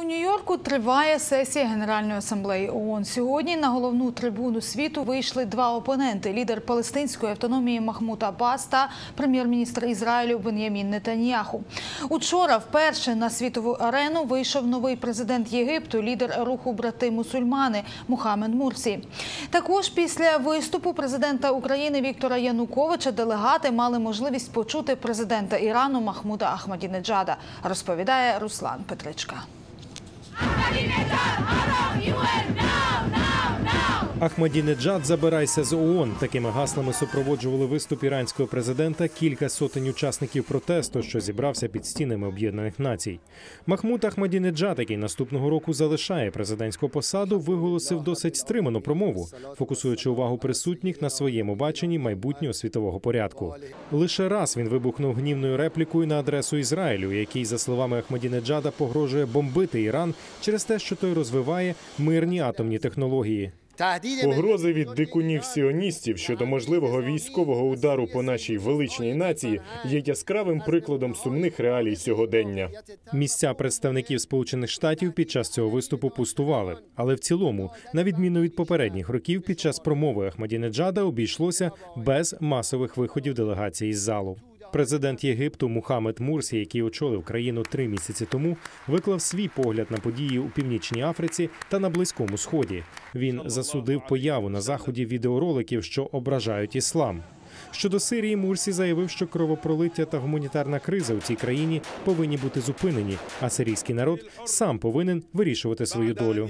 У Нью-Йорку триває сесія Генеральної асамблеї ООН. Сьогодні на головну трибуну світу вийшли два опоненти: лідер палестинської автономії Махмуд Аббас та прем'єр-міністр Ізраїлю Бен'ямін Нетаньяху. Учора вперше на світову арену вийшов новий президент Єгипту, лідер руху брати мусульмани Мухаммед Мурсі. Також після виступу президента України Віктора Януковича делегати мали можливість почути президента Ірану Махмуда Ахмадінеджада. Розповідає Руслан Петричка. United, I know Ахмадінеджад забирайся з ООН. Такими гаслами супроводжували виступ іранського президента кілька сотень учасників протесту, що зібрався під стінами Об'єднаних Націй. Махмуд Ахмадінеджад, який наступного року залишає президентську посаду, виголосив досить стриману промову, фокусуючи увагу присутніх на своєму баченні майбутнього світового порядку. Лише раз він вибухнув гнівною реплікою на адресу Ізраїлю, який, за словами Ахмадінеджада, погрожує бомбити Іран через те, що той розвиває мирні атомні технології. Погрози від дикунів сіоністів щодо можливого військового удару по нашій величній нації є яскравим прикладом сумних реалій сьогодення. Місця представників Сполучених Штатів під час цього виступу пустували, але в цілому, на відміну від попередніх років, під час промови Ахмадінеджада обійшлося без масових виходів делегації із залу. Президент Єгипту Мухаммед Мурсі, який очолив країну три місяці тому, виклав свій погляд на події у північній Африці та на близькому сході. Він засудив появу на заході відеороликів, що ображають іслам. Щодо Сирії, Мурсі заявив, що кровопролиття та гуманітарна криза у цій країні повинні бути зупинені, а сирійський народ сам повинен вирішувати свою долю.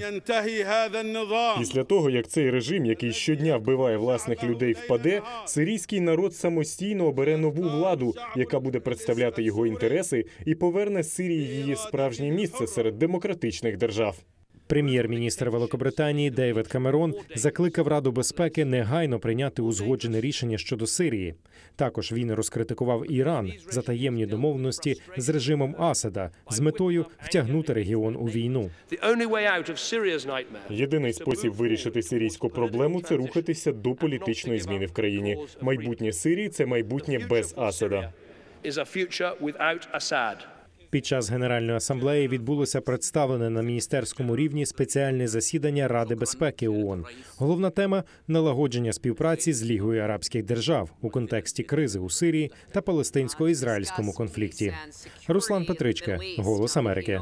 Після того, як цей режим, який щодня вбиває власних людей, впаде, сирійський народ самостійно обере нову владу, яка буде представляти його інтереси, і поверне Сирії її справжнє місце серед демократичних держав. Прем'єр-міністр Великобританії Дейвід Камерон закликав Раду безпеки негайно прийняти узгоджене рішення щодо Сирії. Також він розкритикував Іран за таємні домовленості з режимом Асада з метою втягнути регіон у війну. Єдиний спосіб вирішити сирійську проблему це рухатися до політичної зміни в країні. Майбутнє Сирії це майбутнє без Асада. Під час генеральної асамблеї відбулося представлене на міністерському рівні спеціальне засідання Ради безпеки ООН. Головна тема налагодження співпраці з Лігою арабських держав у контексті кризи у Сирії та палестинсько-ізраїльському конфлікті. Руслан Петричка, Голос Америки.